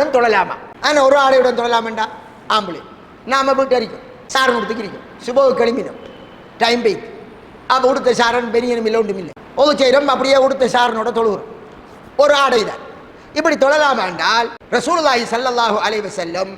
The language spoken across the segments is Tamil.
ஆடையுடன் தொழலாமா? ஆனால் ஒரு ஆடையுடன் தொழலாமண்டா? ஆம்பளை. நாம் வீட்டு அரிக்கும் சாரம் கொடுத்துக்கிறோம் சுபவு கிளம்பினோம் டைம் போய் அப்போ உடுத்த சாரன் பெரியனும் இல்லை ஒன்றும் இல்லை. ஒரு செய்கிறோம் அப்படியே உடுத்த சாரனோட தொழுகிறோம் ஒரு ஆடை தான். இப்படி தொழலாம் என்றால் ரசூலுல்லாஹி ஸல்லல்லாஹு அலைஹி வஸல்லம்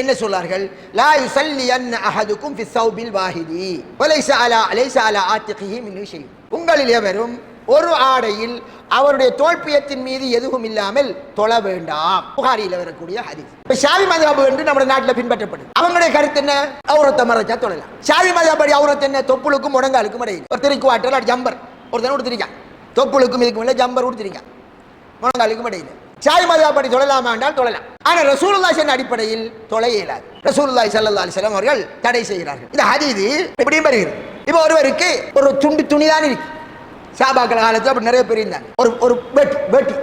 என்ன சொன்னார்கள் லா யுஸல்லி அன் அஹதுக்கும் ஃபிஸ்ஸௌபில் வாஹிதி. வலைஸ அலா லைஸ அலா ஆத்திகிஹி மின் ஷை உங்களில் எவரும் ஒரு ஆடையில் அவருடைய தோல்பியத்தின் மீது எதுவும் இல்லாமல் தொழ வேண்டாம். புகாரியில் வரக்கூடிய ஹரிஸ் இப்ப ஷாவி மதாபு என்று நம்ம நாட்டில் பின்பற்றப்படுது. அவங்களுடைய கருத்து என்ன? அவுரத்தை மறைச்சா தொழலாம். ஷாவி மதாபடி அவுரத்தை என்ன? தொப்புளுக்கும் முடங்காலுக்கும் இடையில். ஒரு திருக்கு வாட்டர் ஜம்பர். ஒருத்தன் கொடுத்துருக்கான் தொப்புளுக்கும் இதுக்கும் இல்லை ஜம்பர் கொடுத்துருக்கான் முடங்காலுக்கும் இடையில். சாய் மதாபடி தொழலாமா என்றால் தொழலாம். ஆனால் ரசூலுல்லாஹி அடிப்படையில் தொலை இயலாது. ரசூலுல்லாஹி ஸல்லல்லாஹு அலிஸ்லாம் அவர்கள் தடை செய்கிறார்கள். இந்த ஹதீது இப்படியும் வருகிறது. இப்போ ஒருவருக்கு ஒரு துண்டு துணிதான் இருக்கு. சாபாக்கள் காலத்தில் அப்படி நிறைய பேர் இருந்தாங்க. ஒரு ஒரு வேட்டி வேட்டி.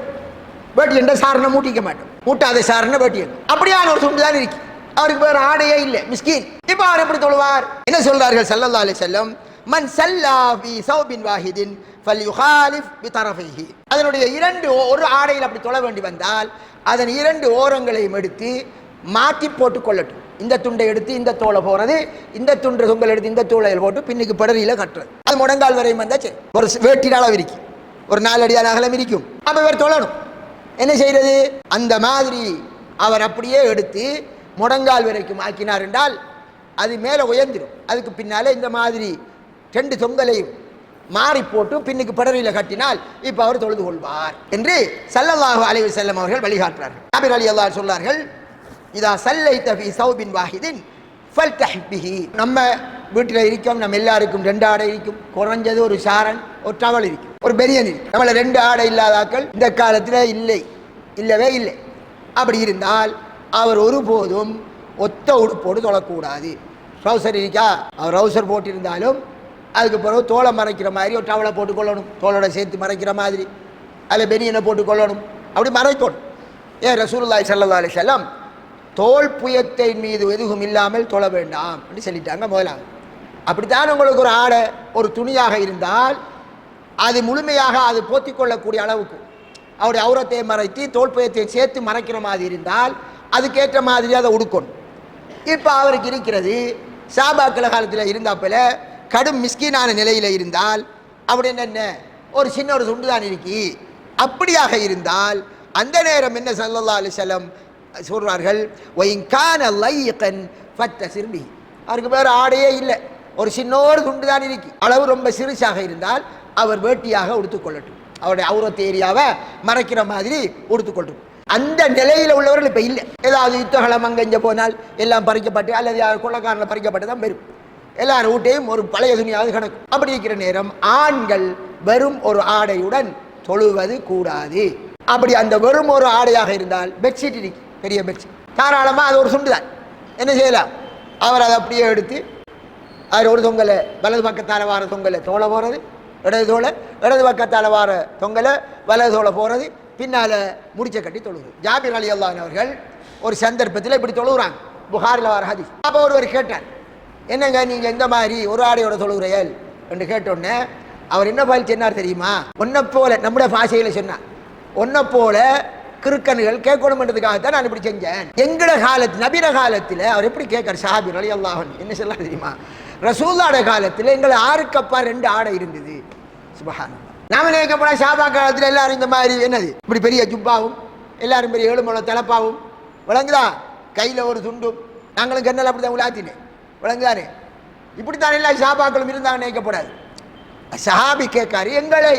வேட்டி என்ற சாரனை மூட்டிக்க மாட்டோம். மூட்டாத சாரனை வேட்டி அப்படியான ஒரு துண்டு தான் இருக்கு. அவருக்கு வேற ஆடையே இல்லை. மிஸ்கின். இப்போ அவர் எப்படி தொழுவார்? என்ன சொல்றார்கள் ஸல்லல்லாஹு அலி செல்லம் மன் சல்லா பி சௌபின் வாஹிதின் ஃபல்யுகாலிஃப் பிதரஃபைஹி. அதனுடைய இரண்டு ஓ- ஒரு ஆடையில் அப்படி தொழ வேண்டி வந்தால் அதன் இரண்டு ஓரங்களையும் எடுத்து மாற்றி போட்டு கொள்ளட்டும். இந்த துண்டை எடுத்து இந்த தோலை போறது இந்த துண்டு தொங்கல் எடுத்து இந்த தோலை போட்டு பின்னுக்கு பிடரியில கட்டுறது. அது முடங்கால் வரையும் வந்தாச்சு. சரி ஒரு வேட்டின விரிக்கும் ஒரு நாலு அகலம் இருக்கும். அப்ப இவர் தொழணும். என்ன செய்யறது? அந்த மாதிரி அவர் அப்படியே எடுத்து முடங்கால் வரைக்கும் ஆக்கினார் என்றால் அது மேலே உயர்ந்துடும் அதுக்கு பின்னாலே இந்த மாதிரி ரெண்டு தொங்கலையும் மாறி போட்டு பின்னுக்கு படரில கட்டினால் இப்போ அவர் தொழுது கொள்வார் என்று சல்லல்லாஹு அலைவு செல்லம் அவர்கள் வழிகாட்டுறார்கள். அபிர் அலி அல்லாஹ் சொன்னார்கள் இதா சல்லை தபி சௌபின் வாஹிதின் ஃபல்தஹ் பிஹி. நம்ம வீட்டில் இருக்கோம் நம்ம எல்லாருக்கும் ரெண்டு ஆடை இருக்கும் குறைஞ்சது ஒரு சாரன் ஒரு டவல் இருக்கும் ஒரு பெரியன் இருக்கும் நம்மளை ரெண்டு ஆடை இல்லாதாக்கள் இந்த காலத்தில் இல்லை. இல்லவே இல்லை. அப்படி இருந்தால் அவர் ஒருபோதும் ஒத்த உடுப்போடு தொழக்கூடாது. ட்ரௌசர் இருக்கா? அவர் ட்ரௌசர் போட்டிருந்தாலும் அதுக்கு பிறகு தோலை மறைக்கிற மாதிரி ஒரு டவலை போட்டு கொள்ளணும் தோலோட சேர்த்து மறைக்கிற மாதிரி. அதில் பெனியனை போட்டு கொள்ளணும் அப்படி மறைக்கணும். ஏன் ரசூல்லாய் சல்லா அலி வஸல்லம் தோல் புயத்தை மீது எதுவும் இல்லாமல் தொழ வேண்டாம் அப்படின்னு சொல்லிட்டாங்க முதலாவது அப்படித்தான் உங்களுக்கு ஒரு ஆடை ஒரு துணியாக இருந்தால் அது முழுமையாக அது போத்திக் கொள்ளக்கூடிய அளவுக்கு. அவருடைய அவுரத்தை மறைத்து தோல் புயத்தை சேர்த்து மறைக்கிற மாதிரி இருந்தால் அதுக்கேற்ற மாதிரி அதை உடுக்கணும். இப்போ அவருக்கு இருக்கிறது சாபாக்கள காலத்தில் இருந்தாப்பில் கடும் மிஸ்கீனான நிலையில் இருந்தால் அப்படின்னு என்ன ஒரு சின்ன ஒரு துண்டு தான் இருக்கி. அப்படியாக இருந்தால் அந்த நேரம் என்ன சல்லா அலிசல்லம் சொல்கிறார்கள் ஒயின்கான லையக்கன் ஃபத்த சிறுமி அவருக்கு வேறு ஆடையே இல்லை. ஒரு சின்னோரு துண்டு தான் இருக்கு. அளவு ரொம்ப சிறுசாக இருந்தால் அவர் வேட்டியாக உடுத்துக்கொள்ளட்டும் அவருடைய அவுரத் ஏரியாவை மறைக்கிற மாதிரி உடுத்துக்கொள்ளட்டும் அந்த நிலையில் உள்ளவர்கள் இப்போ இல்லை. ஏதாவது யுத்தகலம் அங்கெஞ்ச போனால் எல்லாம் பறிக்கப்பட்டு அல்லது யார் கொள்ளக்காரனில் பறிக்கப்பட்டு தான் வரும். எல்லாரும் வீட்டையும் ஒரு பழைய துணியாவது கிடக்கும். அப்படி இருக்கிற நேரம் ஆண்கள் வெறும் ஒரு ஆடையுடன் தொழுவது கூடாது. அப்படி அந்த வெறும் ஒரு ஆடையாக இருந்தால் பெட்ஷீட் இருக்கு. பெரிய பெட்ஷீட் தாராளமாக அது ஒரு சுண்டு தான் என்ன செய்யலாம் அவர் அதை அப்படியே எடுத்து அதில் ஒரு தொங்கலை வலது பக்கத்தால் வார தொங்கலை தோலை போகிறது இடது தோலை இடது பக்கத்தால் வார தொங்கலை வலது தோலை போகிறது பின்னால் முடிச்ச கட்டி தொழுகுது ஜாபிர் அலி அல்லான் அவர்கள் ஒரு சந்தர்ப்பத்தில் இப்படி தொழுகிறாங்க. புகாரில் வர ஹதீஸ். அப்போ ஒருவர் கேட்டார் என்னங்க நீங்கள் எந்த மாதிரி ஒரு ஆடையோட தொழுகிறீர்கள்? என்று கேட்டோடனே அவர் என்ன பதில் சொன்னார் தெரியுமா? ஒன்றை போல நம்முடைய பாஷையில் சொன்னார். ஒன்றை போல கிறுக்கன்கள் கேட்கணும்ன்றதுக்காகத்தான் நான் இப்படி செஞ்சேன். எங்கட காலத்து நபிர காலத்தில் அவர் எப்படி கேட்கார்? சாபி அலி அல்லாஹன் என்ன சொல்ல தெரியுமா? ரசூல்லாட காலத்தில் எங்களை ஆறுக்கப்பா ரெண்டு ஆடை இருந்தது. சுபஹான் நாம நினைக்கப்பட சாபா காலத்தில் எல்லாரும் இந்த மாதிரி என்னது? இப்படி பெரிய ஜுப்பாவும் எல்லாரும் பெரிய ஏழுமலை தலப்பாவும் விளங்குதா? கையில் ஒரு துண்டும். நாங்களும் கண்ணல் அப்படி தான் உலாத்தினேன். விளங்குதானே? இப்படித்தான் எல்லா சாபாக்களும் இருந்தாங்க நினைக்கப்படாது. சஹாபி கேட்காரு எங்களை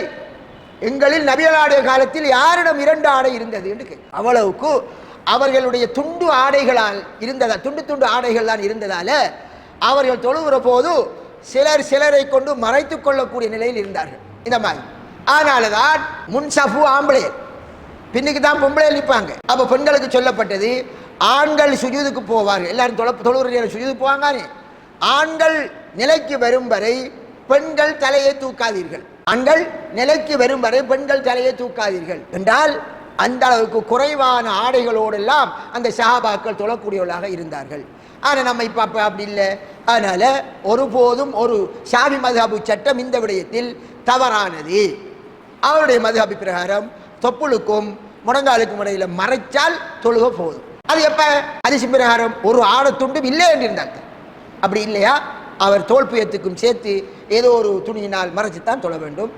எங்களில் நபியலாடைய காலத்தில் யாரிடம் இரண்டு ஆடை இருந்தது என்று கேட்கும் அவ்வளவுக்கு அவர்களுடைய துண்டு ஆடைகளால் இருந்ததா துண்டு துண்டு ஆடைகள் தான் இருந்ததால அவர்கள் தொழுகிற போது சிலர் சிலரை கொண்டு மறைத்து கொள்ளக்கூடிய நிலையில் இருந்தார்கள். இந்த மாதிரி. அதனால தான் முன்சஃபு ஆம்பளையர். பின்னுக்கு தான் பொம்பளை நிற்பாங்க. அப்போ பெண்களுக்கு சொல்லப்பட்டது ஆண்கள் சுஜூதுக்கு போவார்கள். எல்லாரும் தொலை தொழுகிற நேரம் போவாங்க. ஆண்கள் நிலைக்கு வரும் வரை பெண்கள் தலையை தூக்காதீர்கள். ஆண்கள் நிலைக்கு வரும் வரை பெண்கள் தலையை தூக்காதீர்கள். என்றால் அந்த அளவுக்கு குறைவான ஆடைகளோடெல்லாம் அந்த சஹாபாக்கள் தொழக்கூடியவர்களாக இருந்தார்கள். ஆனால் நம்ம இப்போ அப்போ அப்படி இல்லை. அதனால் ஒருபோதும் ஒரு ஷாபி மதுஹாபு சட்டம் இந்த விடயத்தில் தவறானது. அவருடைய மதுஹாபி பிரகாரம் தொப்புளுக்கும் முடங்காலுக்கும் இடையில் மறைச்சால் தொழுக போதும். அது எப்ப? அதிசி பிரகாரம் ஒரு ஆடத்துண்டும் இல்லை என்று இருந்தாங்க அப்படி இல்லையா? அவர் தோல்பியத்துக்கும் சேர்த்து ஏதோ ஒரு துணியினால் மறைச்சித்தான் தொழ வேண்டும்.